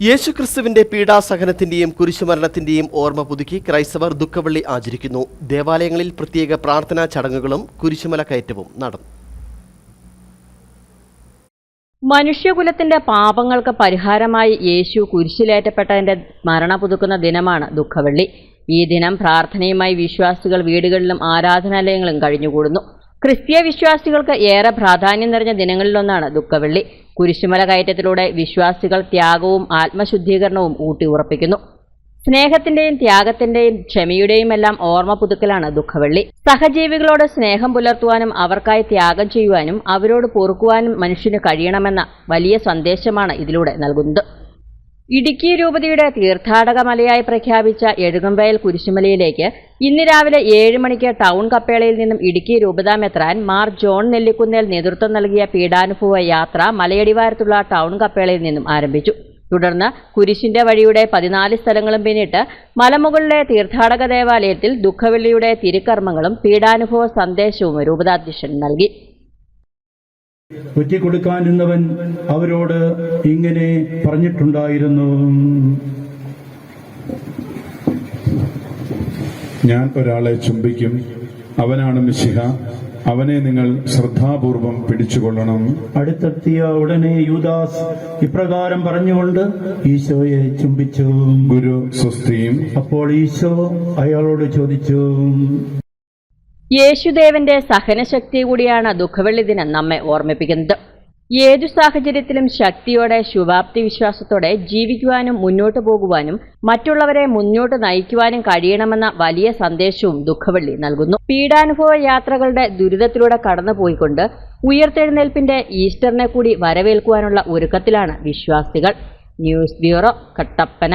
യേശുക്രിസ്തുവിന്റെ പീഡാസഹനത്തിന്റെയും കുരിശുമരണത്തിന്റെയും ഓർമ്മ പുതുക്കി ക്രൈസ്തവർ ദുഃഖവെള്ളി ആചരിക്കുന്നു. ദേവാലയങ്ങളിൽ പ്രത്യേക പ്രാർത്ഥനാ ചടങ്ങുകളും കുരിശുമല കയറ്റവും നടന്നു. മനുഷ്യകുലത്തിന്റെ പാപങ്ങൾക്ക് പരിഹാരമായി യേശു കുരിശിലേറ്റപ്പെട്ടതിന്റെ സ്മരണ പുതുക്കുന്ന ദിനമാണ് ദുഃഖവെള്ളി. ഈ ദിനം പ്രാർത്ഥനയുമായി വിശ്വാസികൾ വീടുകളിലും ആരാധനാലയങ്ങളും കഴിഞ്ഞുകൂടുന്നു. ക്രിസ്തീയ വിശ്വാസികൾക്ക് ഏറെ പ്രാധാന്യം നിറഞ്ഞ ദിനങ്ങളിലൊന്നാണ് ദുഃഖവെള്ളി. കുരിശുമല കയറ്റത്തിലൂടെ വിശ്വാസികൾ ത്യാഗവും ആത്മശുദ്ധീകരണവും ഊട്ടി ഉറപ്പിക്കുന്നു. സ്നേഹത്തിന്റെയും ത്യാഗത്തിന്റെയും ക്ഷമയുടെയും എല്ലാം ഓർമ്മ പുതുക്കലാണ് ദുഃഖവെള്ളി. സഹജീവികളോട് സ്നേഹം പുലർത്തുവാനും അവർക്കായി ത്യാഗം ചെയ്യുവാനും അവരോട് പൊറുക്കുവാനും മനുഷ്യന് കഴിയണമെന്ന വലിയ സന്ദേശമാണ് ഇതിലൂടെ നൽകുന്നത്. ഇടുക്കി രൂപതയുടെ തീർത്ഥാടക മലയായി പ്രഖ്യാപിച്ച എഴുകമ്പയൽ കുരിശുമലയിലേക്ക് ഇന്ന് രാവിലെ ഏഴ് മണിക്ക് ടൗൺ കപ്പേളയിൽ നിന്നും ഇടുക്കി രൂപതാ മെത്രാൻ മാർ ജോൺ നെല്ലിക്കുന്നേൽ നേതൃത്വം നൽകിയ പീഡാനുഭവ യാത്ര മലയടിവാരത്തുള്ള ടൗൺ കപ്പേളയിൽ നിന്നും ആരംഭിച്ചു. തുടർന്ന് കുരിശിന്റെ വഴിയുടെ പതിനാല് സ്ഥലങ്ങളും പിന്നിട്ട് മലമുകളിലെ തീർത്ഥാടക ദേവാലയത്തിൽ ദുഃഖവെള്ളിയുടെ തിരുക്കർമ്മങ്ങളും പീഡാനുഭവ സന്ദേശവും രൂപതാധ്യക്ഷൻ നൽകി. ഒറ്റിക്കൊടുക്കാനിരുന്നവൻ അവരോട് ഇങ്ങനെ പറഞ്ഞിട്ടുണ്ടായിരുന്നു. ഞാൻ ഒരാളെ ചുംബിക്കും. അവനാണ് മിശിഹ. അവനെ നിങ്ങൾ ശ്രദ്ധാപൂർവം പിടിച്ചുകൊള്ളണം. അടുത്തെത്തിയ ഉടനെ യൂദാസ് ഇപ്രകാരം പറഞ്ഞുകൊണ്ട് ഈശോയെ ചുംബിച്ചു. ഗുരു സ്വസ്തിയും അപ്പോൾ ഈശോ അയാളോട് ചോദിച്ചു യേശുദേവന്റെ സഹനശക്തി കൂടിയാണ് ദുഃഖവെള്ളി ദിനം നമ്മെ ഓർമ്മിപ്പിക്കുന്നത്. ഏതു സാഹചര്യത്തിലും ശക്തിയോടെ ശുഭാപ്തി വിശ്വാസത്തോടെ ജീവിക്കുവാനും മുന്നോട്ട് പോകുവാനും മറ്റുള്ളവരെ മുന്നോട്ട് നയിക്കുവാനും കഴിയണമെന്ന വലിയ സന്ദേശവും ദുഃഖവെള്ളി നൽകുന്നു. പീഡാനുഭവ യാത്രകളുടെ ദുരിതത്തിലൂടെ കടന്നുപോയിക്കൊണ്ട് ഉയർത്തെഴുന്നേൽപ്പിന്റെ ഈസ്റ്ററിനെ കൂടി വരവേൽക്കുവാനുള്ള ഒരുക്കത്തിലാണ് വിശ്വാസികൾ. News bureau Kattappana.